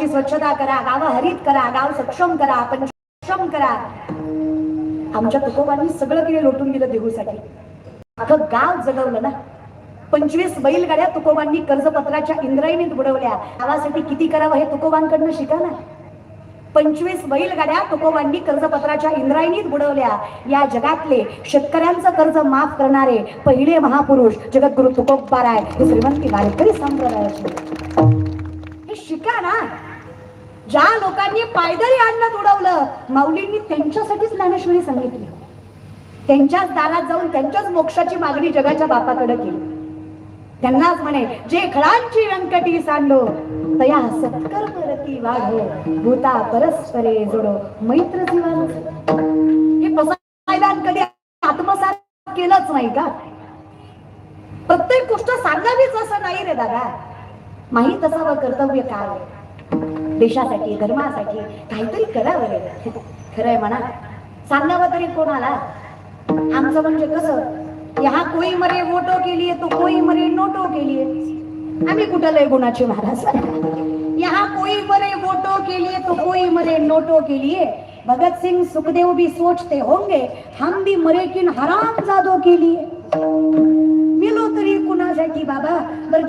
गावाची स्वच्छता करा गाव हरित करा गाव सक्षम करा पण सक्षम करा. आमच्या तुकोबांनी सगळं केलं लोटून दिलं देहूसाठी. अगं गाव जगवलं ना. पंचवीस बैलगाड्या तुकोबांनी कर्जपत्राच्या इंद्रायणीत बुडवल्या. गावासाठी किती करावं हे तुकोबांकडनं शिका ना. पंचवीस बैलगाड्या तुकोबांनी कर्जपत्राच्या इंद्रायणीत बुडवल्या. या जगातले शेतकऱ्यांचं कर्ज माफ करणारे पहिले महापुरुष जगद्गुरु तुकोबाराय हे श्रीमंती वारकरी संप्रदायाचे. हे शिका ना. ज्या लोकांनी पायदळी अन्न उडवलं माऊलींनी त्यांच्यासाठीच ज्ञानेश्वरी सांगितली. त्यांच्याच दारात जाऊन त्यांच्याच मोक्षाची मागणी जगाच्या बापाकडे केली. त्यांनाच म्हणे जे खळांची व्यंकटी सांडो तया सत्कर परती वाढो भूता परस्परे जोडो मैत्र जीवन हे पसायदान कधी आत्मसात केलंच नाही का? प्रत्येक गोष्ट सांगावीच असं नाही रे दादा. माहीत असावं कर्तव्य काय? देशासाठी धर्मासाठी काहीतरी करावं रे खरंय म्हणा. सांगावं तरी कोणाला? आमचं म्हणजे कसं? यहाँ कोई मरे वोटो केलीये तो कोई मरे नोटो केलीये आम्ही कुठं लय गुणाचे महाराज? यहाँ कोई मरे वोटो केलीये तो कोई मरे नोटो केलीये भगत सिंह सुखदेव भी सोचते होंगे हम भी मरे किन हराम जादो के लिए. मिलो तरी कुणासाठी बाबा? बर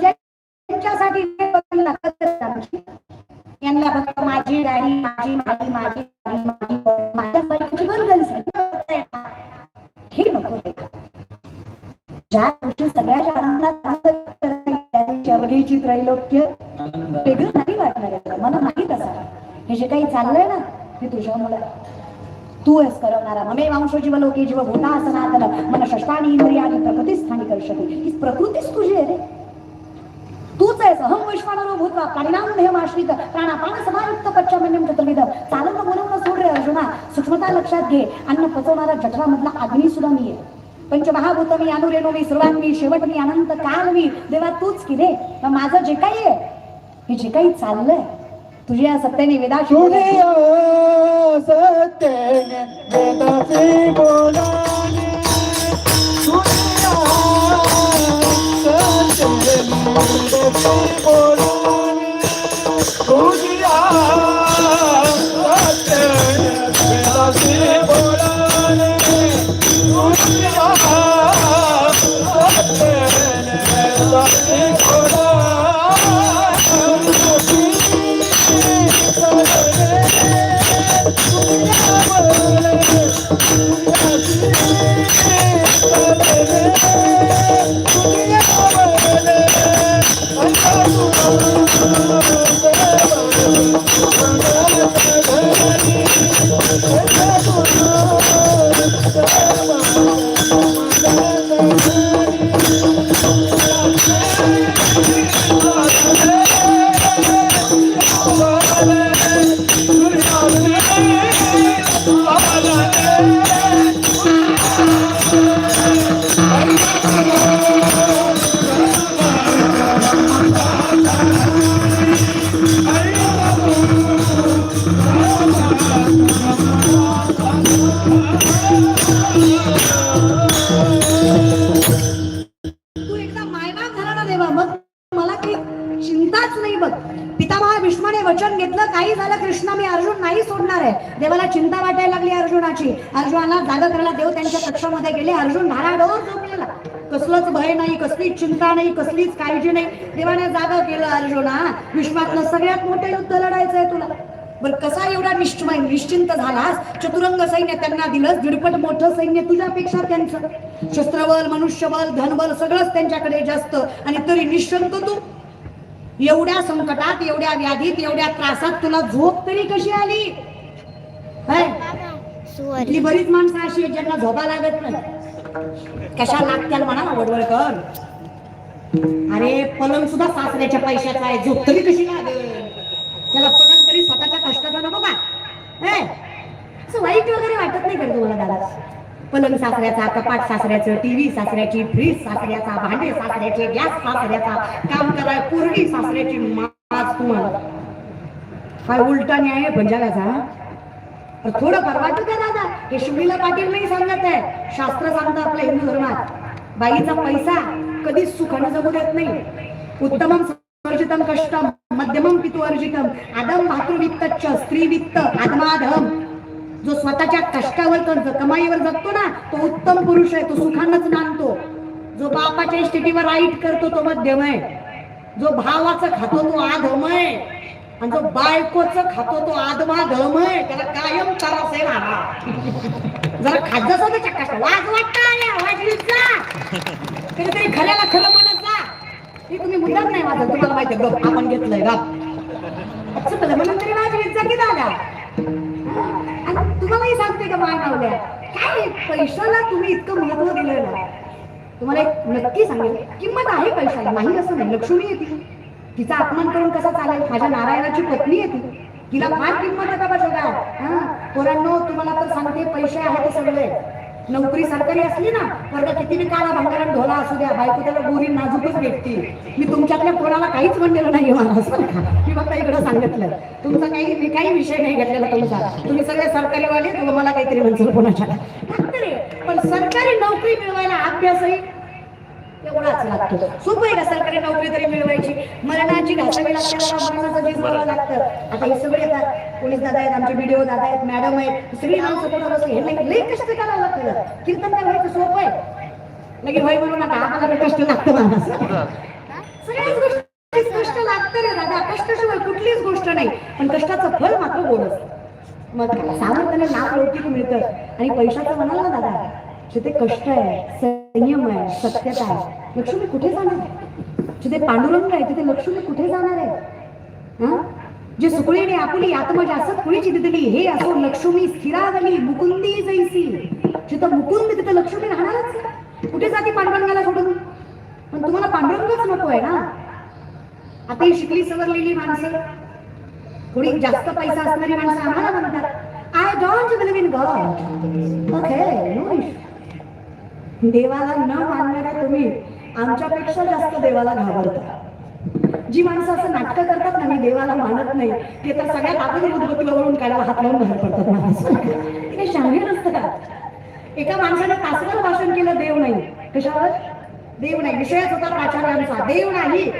माझी डायरी माझी माझी माझी गाडी माझी माझ्या बायकोची गरज हे नको ज्या गोष्टी सगळ्याच्या आनंदात चवलीची त्रैलोक्य वेगळं नाही वाटणार मला माहीत असा हे जे काही चाललंय ना ते तुझ्या मुला तू आहेस करवणारा. ममे वांशो जीव लोके जीव भूता सनातन. मन षष्टानी इंद्रियानी प्रकृतीच स्थानी करू शकते ही प्रकृतीच तुझी आहे रे. अहम विश्वानरो भूतवा प्राणिनाम देहमाश्रित प्राणापान समायुक्त पच्चामन्यम चतुर्विधम चालवणं बोलवणं सोड रे अर्जुना सूक्ष्मता लक्षात घे अन्न पचवणारा जठरामधला अग्नी सुद्धा मी आहे। पंचमहाभूत मी अनुरेणो मी सुरुवात मी शेवट मी अनंत काल मी देवा तूच की रे माझं जे काही आहे हे जे काही चाललंय तुझ्या सत्याने वेदाशी दुनिया सत्याने वेदाची बोलाने सत्याने वेदाची कसलंच भय नाही कसलीच चिंता नाही कसलीच काळजी नाही. देवाने जागा केलं अर्जुना. विश्वातलं सगळ्यात मोठं युद्ध लढायचंय तुला. बरं कसा एवढा निश्चय निश्चिंत झालास? चतुरंग सैन्य त्यांना दिलं दीडपट मोठं सैन्य तुझ्यापेक्षा त्यांचं. शस्त्रबल मनुष्यबल धनबल सगळंच त्यांच्याकडे जास्त. आणि तरी निशंक तू. एवढ्या संकटात एवढ्या व्याधीत एवढ्या त्रासात तुला झोप तरी कशी आली? है? बरीच माणसं अशी आहेत ज्यांना झोपा लागत नाही. कशा लागत्याल म्हणा? ना वडवळकर अरे पलंग सुद्धा सासऱ्याच्या पैशाचा आहे. झोप तरी कशी लागेल? त्याला पलंग तरी स्वतःच्या कष्टाचा नको का? असं वाईट वगैरे वाटत नाही का तुम्हाला दादा? पलंग सासऱ्याचा कपाट सासऱ्याचं टीव्ही सासऱ्याची फ्रीज सासऱ्याचा भांडे सासऱ्याचे गॅस सासऱ्याचा काम कराय पूर्वी सासऱ्याची माज तुम्हाला. काय उलटा न्याय आहे पंजाबाचा थोडं फार वाटत दादा? हे शिवलीला पाटील नाही सांगत आहे. शास्त्र सांगतं आपल्या हिंदू धर्मात. बाईचा पैसा कधीच सुखानं जगू देत नाही. उत्तमम सर्जितम कष्टम मध्यमम पितू अर्जितम. आदम भातृवित्त स्त्री वित्त आदमाधम जो स्वतःच्या कष्टावर तो कमाईवर जगतो ना तो उत्तम पुरुष आहे तो सुखानच नांदतो. जो बापाच्या स्थितीवर राईट करतो तो मध्यम आहे. जो भावाचं खातो तो आधम आहे. आणि जो बायकोचं खातो तो आदमा धम आहे त्याला कायम त्रास आहे बाबा जरा खात जसं त्याच्या कष्ट वाज वाटता वाजवीत जा कधीतरी खऱ्याला खरं म्हणत जा हे तुम्ही मुद्दाम नाही माझं तुम्हाला माहिती आहे गप आपण घेतलंय गप म्हणून तरी वाजवीत जा की दादा आणि तुम्हालाही सांगते का माय मावल्या काय पैशाला तुम्ही इतकं महत्त्व दिलं ना? तुम्हाला एक नक्की सांगेल किंमत आहे पैशाला नाही असं नाही लक्ष्मी येते तिचा अपमान करून कसा चालेल माझ्या नारायणाची पत्नी आहे ती. तिला फार किंमत आहे बाबा हा? पोरांनो तुम्हाला तर सांगते पैसे आहे ते सगळे. नोकरी सरकारी असली ना वर्ग किती बी काळा ढोला असू द्या बायको त्याला गोरी नाजूकच भेटतील. मी तुमच्यातल्या कोणाला काहीच म्हणलेलं नाही मला असं मी फक्त इकडं सांगितलं. तुमचा काही मी काही विषय नाही घेतलेला तुमचा. तुम्ही सगळे सरकारीवाले तुम्हाला काहीतरी म्हणतील कोणाच्या. पण सरकारी नोकरी मिळवायला अभ्यासही एवढाच लागतो. सोपं आहे का सरकारी नोकरी तरी मिळवायची? मरणाची घासावी लागते मरणाचं झिजवावं लागतं. आता हे सगळे येतात पोलीस दादा आहेत आमचे व्हिडिओ दादा आहेत मॅडम आहेत सगळी माणसं कोणा बसली हे नाही लई कष्ट करावं लागतं. कीर्तन करायचं सोपं आहे. लगेच भाई म्हणून नका आम्हाला कष्ट लागतं माणूस सगळ्याच गोष्टी कष्ट लागतं रे दादा. कष्टाशिवाय कुठलीच गोष्ट नाही. पण कष्टाचं फळ मात्र गोड असतं मग काय सामर्थ्याने नाव लौकिक मिळतं. आणि पैशाचं म्हणाल ना दादा जिथे कष्ट आहे संयम आहे सत्यता आहे. लक्ष्मी कुठे जाणार आहे? जिथे पांडुरंग आहे तिथे लक्ष्मी कुठे जाणार आहे? हा? जे सुकळीने आपुली आत्मजा असत कुणी दिदली हे असो लक्ष्मी स्थिरावली मुकुंदी जैसी. जिथं मुकुंद तिथं लक्ष्मी राहणारच कुठे जाते पांडुरंगाला सोडून? पण तुम्हाला पांडुरंगच नको आहे ना? आता ही शिकली सवरलेली माणसं. थोडी जास्त पैसा असणारी माणसं आम्हाला म्हणतात I don't believe in God okay देवाला न मानणाऱ्या तुम्ही आमच्यापेक्षा जास्त देवाला घाबरता. जी माणसं असं नाट्य करतात ना मी देवाला मानत नाही ते तर सगळ्यात आपण उद्बत्तीला वळून काढायला हात लावून बाहेर पडतात माणसं ते काही शांगे नसतं का? एका माणसाने तासभर भाषण केलं देव नाही. कशावर? देव नाही. विषयच होता प्राचार्यांचा. देव नाही.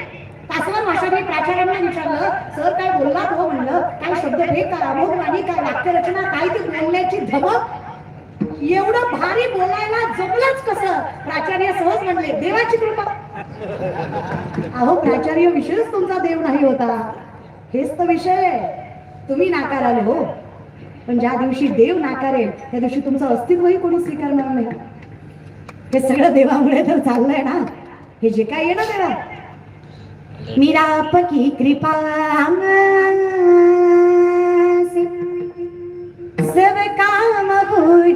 तासभर भाषण मी प्राचार्यांना विचारलं सर काय बोललात हो? म्हणलं काय शब्द हे काय अमोघवाणी काय वाक्यरचना काय ती बोलण्याची धमक एवढं भारी बोलायला जमलंच कसं? प्राचार्य सहज म्हणले देवाची कृपा. अहो प्राचार्य विषयच तुमचा देव नाही होता. हेच तर विषय तुम्ही नाकाराले हो. पण ज्या दिवशी देव नाकारेल त्या दिवशी तुमचं अस्तित्वही कोणी स्वीकारणार नाही. हे सगळं देवामुळे तर चाललंय ना. हे जे काय आहे ना देवा मीरा की कृपा से सब काम हो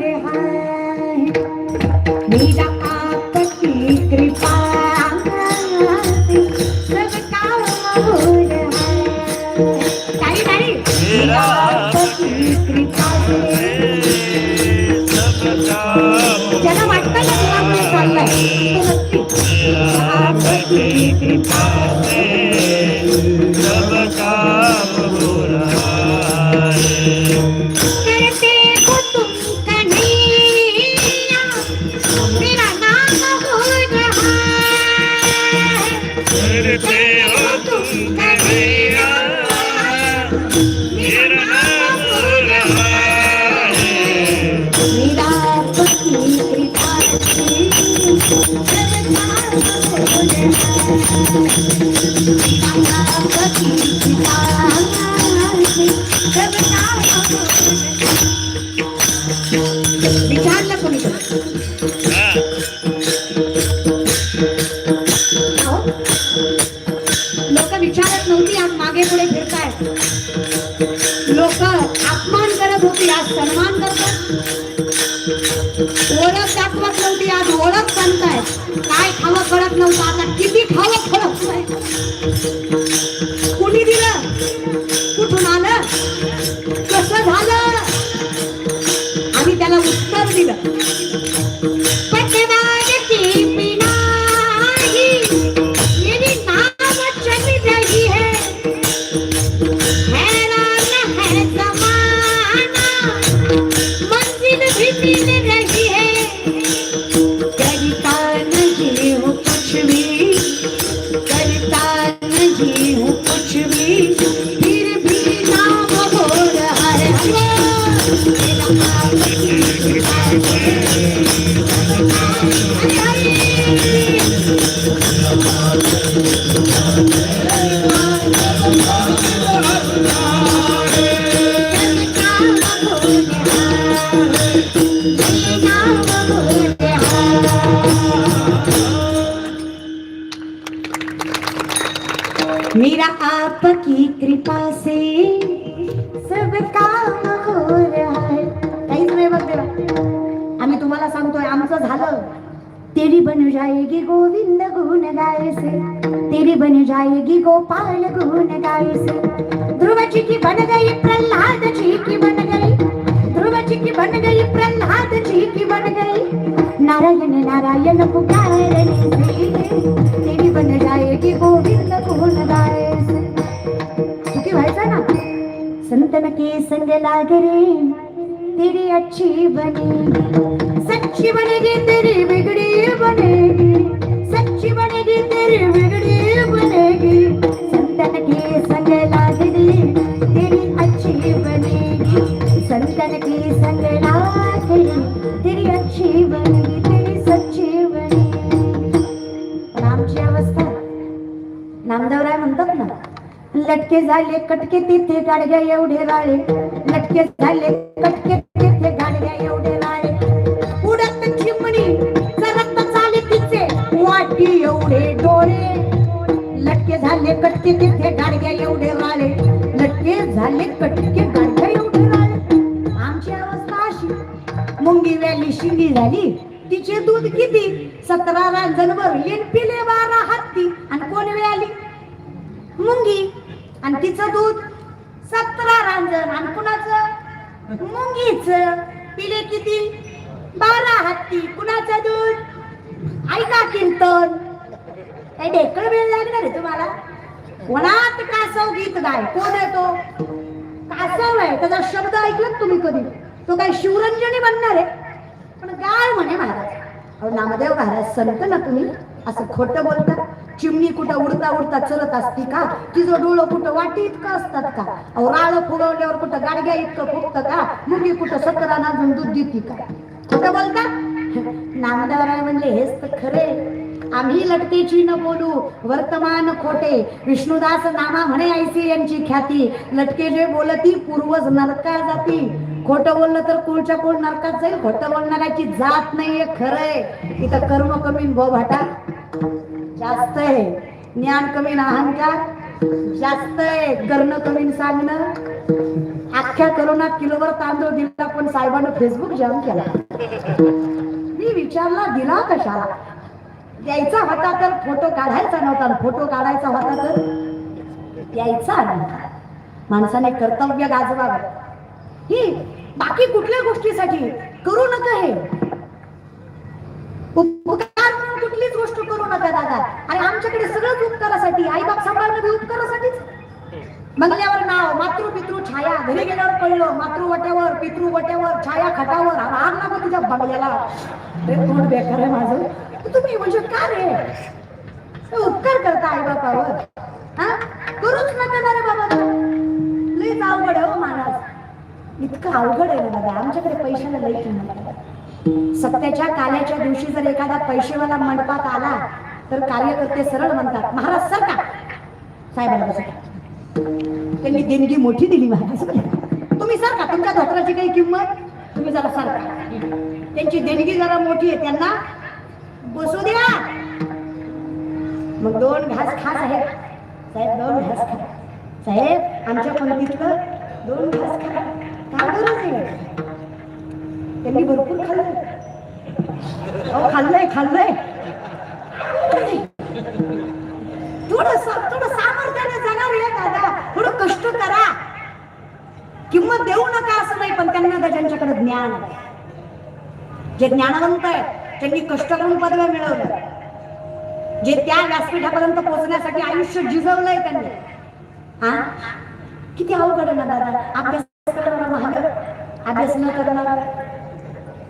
मागे पुढे फिरताय लोक अपमान करत होती आज सन्मान करतात. ओळख दाखवत नव्हती आज ओळख सांगताय काय खावं कळत नव्हतं आता किती तेरी बन जाएगी गोपाल गुण गाय से ध्रुव जी की बन गई प्रहलाद जी की बन गई। ध्रुव जी की बन गई प्रहलाद जी की बन गई। नारायण नारायण पुकारने से तेरी बन जाएगी गोविंद गुण गाय से सुखी व्हायचं ना? संतन के संग लाग रे। तेरी अच्छी बनेगी। सच्ची बनेगी तेरी बिगड़ी बनेगी। सच्ची बनेगी लटके झाले कटके तिथे गाडग्या एवढे राळे. लटके झाले कटके तिथे गाडग्या एवढे राळे. उडत चिमणी सरत चाले तिचे. वाटी एवढे डोळे. लटके झाले कटके तिथे गाडग्या एवढे राळे. लटके झाले कटके गाडग्या एवढे राळे. आमची अवस्था अशी. मुंगी व्याली शिंगी झाली. तिचे दूध किती? सतरा रांजण भरली पिले बारा हत्ती. आणि कोण वेळाली मुंगी. आणि तिचं दूध सतरा रांजण आणि कुणाचं? मुंगीच. पिले किती? बारा हत्ती. कुणाचं दूध? ऐका कीर्तन. काही ढेकळ वेळ लागणार आहे तुम्हाला. कोणात कासव गीत गाय? कोण आहे तो? कासव आहे. त्याचा शब्द ऐकलात तुम्ही कधी? तो काय शिवरंजनी बनणार आहे? पण गाय म्हणे महाराज. अहो नामदेव महाराज संत ना तुम्ही? असं खोटं बोलता? चिमणी कुठं उडता उडता चलत असती का? तिचं डोळं कुठं वाटी इतकं असतात का? अहो राळ फुगवल्यावर कुठं गाडग्या इतकं फुगतं का? मुगी कुठं सतरा नाजून दूध देती का? खोटं बोलता? नामदेवराय म्हणले हेच तर खरे आम्ही लटकेची न बोलू वर्तमान खोटे. विष्णुदास नामा म्हणे ऐसी यांची ख्याती. लटके जे बोलती पूर्वज नरका जाती. खोटं बोललं तर कुळच्या कुळ नरकात जाईल. खोटं बोलणाऱ्याची जात नाहीये खरंय इथं कर्म कमी भो भाटा. जास्त आहे. ज्ञान कमी न अहंकार जास्त आहे. करणं कमी सांगणं. अख्ख्या करोनात किलोवर तांदूळ दिला पण साहेबांना फेसबुक जाम केला. मी विचारला दिला कशाला? द्यायचा होता तर फोटो काढायचा नव्हता फोटो काढायचा होता तर द्यायचा नव्हता माणसाने कर्तव्य गाजवावं. ही बाकी कुठल्या गोष्टीसाठी? करू नका हे उपकार म्हणून कुठलीच गोष्ट करू नका दादा आणि आमच्याकडे सगळंच उपकारासाठी आई बाप सांभाळणं बी उपकारासाठीच. बंगल्यावर नाव मातृ पितृ छाया घरी गेल्यावर कळलं मातृ वट्यावर पितृ वट्यावर छाया खटावर आग नको तुझ्या बंगल्याला. रे तोंड बेकार आहे माझं? तुम्ही म्हणजे का रे? उपकार करता आई बापावर हा? करूच नका ना रे बाबा. लईच अवघड आहे हो महाराज इतकं अवघड आहे ना दादा आमच्याकडे पैशाला लई किंमत सत्याच्या काल्याच्या दिवशी जर एखादा पैसेवाला मंडपात आला तर कार्यकर्ते सरळ म्हणतात महाराज सर का? साहेबांना त्यांनी देणगी मोठी दिली महाराज. तुम्ही सर का? तुमच्या धोत्राची काही किंमत? तुम्ही जरा सर का? त्यांची देणगी जरा मोठी आहे. त्यांना बसू द्या. मग दोन घास खास आहे साहेब दोन घास खा. साहेब आमच्या पंक्तीतलं दोन घास खा. काय गरज आहे त्यांनी भरपूर खाल्लं. अहो खाल्लंय खाल्लंय. थोडस थोडं सामर्थ्याने जाणार आहे दादा थोडं कष्ट करा. किंमत देऊ नका असं नाही पण त्यांना तर ज्यांच्याकडे ज्ञान जे ज्ञानवंत आहे त्यांनी कष्ट करून पदव्या मिळवल्या. जे त्या व्यासपीठापर्यंत पोहोचण्यासाठी आयुष्य जिजवलंय त्यांनी हा? किती अवघड आहे ना दादा. अभ्यास करणारा महाग अभ्यास न करणारा.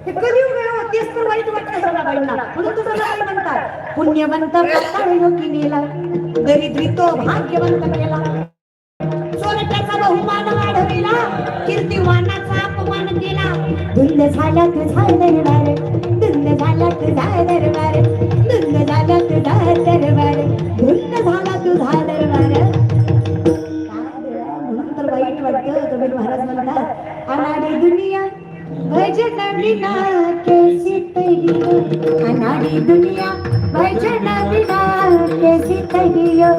हे कधी वेळ तेच तर वाईट वाटतं जनाबाईंना म्हणून तुझं जनाबाई म्हणतात. पुण्यवंत की नेला. दरिद्री तो भाग्यवंत केला. सोनट्याचा बहुमान वाढविला. कीर्तिवानाचा अपमान केला. धुंद झाला तुझा दरबार. धुंद झाला तुझा दरबार. धुंद झाला तुझा दरबार. धुंद झाला तुझा दरबार. म्हणून तर वाईट वाटतं कबीर महाराज म्हणतात. अनाडी दुनिया भजन बिना कैसी तैयो अनाड़ी दुनिया भजन बिना कैसी तैयो